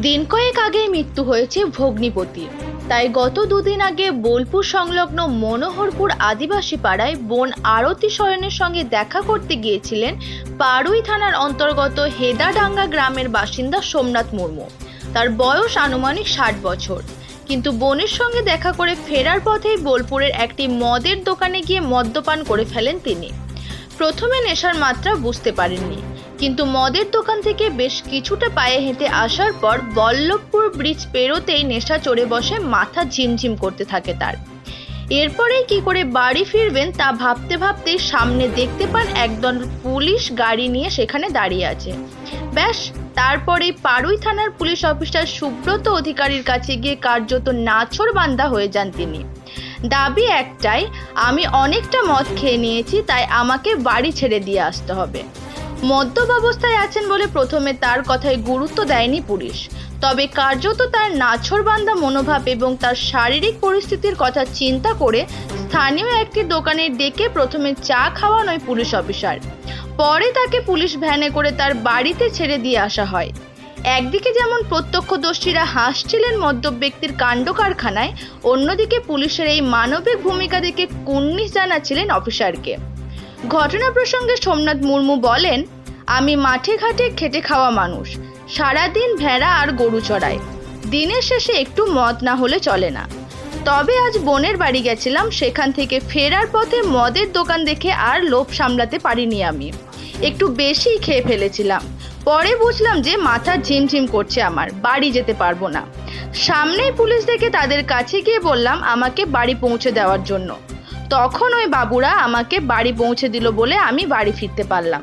দিন কয়েক আগেই মৃত্যু হয়েছে ভগ্নিপতির। তাই গত দুদিন আগে বোলপুর সংলগ্ন মনোহরপুর আদিবাসী পাড়ায় বোন আরতি শয়নের সঙ্গে দেখা করতে গিয়েছিলেন পাড়ুই থানার অন্তর্গত হেদাডাঙ্গা গ্রামের বাসিন্দা সোমনাথ মুর্মু। তার বয়স আনুমানিক ষাট বছর। কিন্তু বোনের সঙ্গে দেখা করে ফেরার পথেই বোলপুরের একটি মদের দোকানে গিয়ে মদ্যপান করে ফেলেন তিনি। প্রথমে নেশার মাত্রা বুঝতে পারেননি। কিন্তু মদের দোকান থেকে বেশ কিছুটা পায়ে হেঁটে আসার পর বল্লভপুর ব্রিজ পেরোতেই নেশা চড়ে বসে, মাথা ঝিমঝিম করতে থাকে তার। এরপরেই কি করে বাড়ি ফিরবেন তা ভাবতে ভাবতেই সামনে দেখতে পান একদল পুলিশ গাড়ি নিয়ে সেখানে দাঁড়িয়ে আছে। ব্যাস তারপরে পাড়ুই থানার পুলিশ অফিসার সুব্রত অধিকারীর কাছে গিয়ে কার্যত নাছর বান্দা হয়ে যান তিনি। দাবি একটাই, আমি অনেকটা মদ খেয়ে নিয়েছি, তাই আমাকে বাড়ি ছেড়ে দিয়ে আসতে হবে। মদ্যপ অবস্থায় আছেন বলে প্রথমে তার কথায় গুরুত্ব দেয়নি পুলিশ। তবে কার্যত তার নাছরবান্দা মনোভাব এবং তার শারীরিক পরিস্থিতির কথা চিন্তা করে স্থানীয় একটি দোকানে ডেকে প্রথমে চা খাওয়ানোয় পুলিশ অফিসার। পরে তাকে পুলিশ ভ্যানে করে তার বাড়িতে ছেড়ে দিয়ে আসা হয়। একদিকে যেমন প্রত্যক্ষদর্শীরা হাসছিলেন মদ্যপ ব্যক্তির কাণ্ড কারখানায়, অন্যদিকে পুলিশের এই মানবিক ভূমিকা দেখে কুন্নিশ জানাচ্ছিলেন অফিসারকে। ঘটনা প্রসঙ্গে সোমনাথ মুর্মু বলেন, আমি মাঠে ঘাটে খেটে খাওয়া মানুষ। সারাদিন ভেড়া আর গরু চড়ায় দিনের শেষে একটু মদ না হলে চলে না। তবে আজ বোনের বাড়ি গেছিলাম, সেখান থেকে ফেরার পথে মদের দোকান দেখে আর লোভ সামলাতে পারিনি আমি। একটু বেশিই খেয়ে ফেলেছিলাম। পরে বুঝলাম যে মাথা ঝিমঝিম করছে আমার, বাড়ি যেতে পারব না। সামনেই পুলিশ দেখে তাদের কাছে গিয়ে বললাম আমাকে বাড়ি পৌঁছে দেওয়ার জন্য। তখন ওই বাবুরা আমাকে বাড়ি পৌঁছে দিল বলে আমি বাড়ি ফিরতে পারলাম।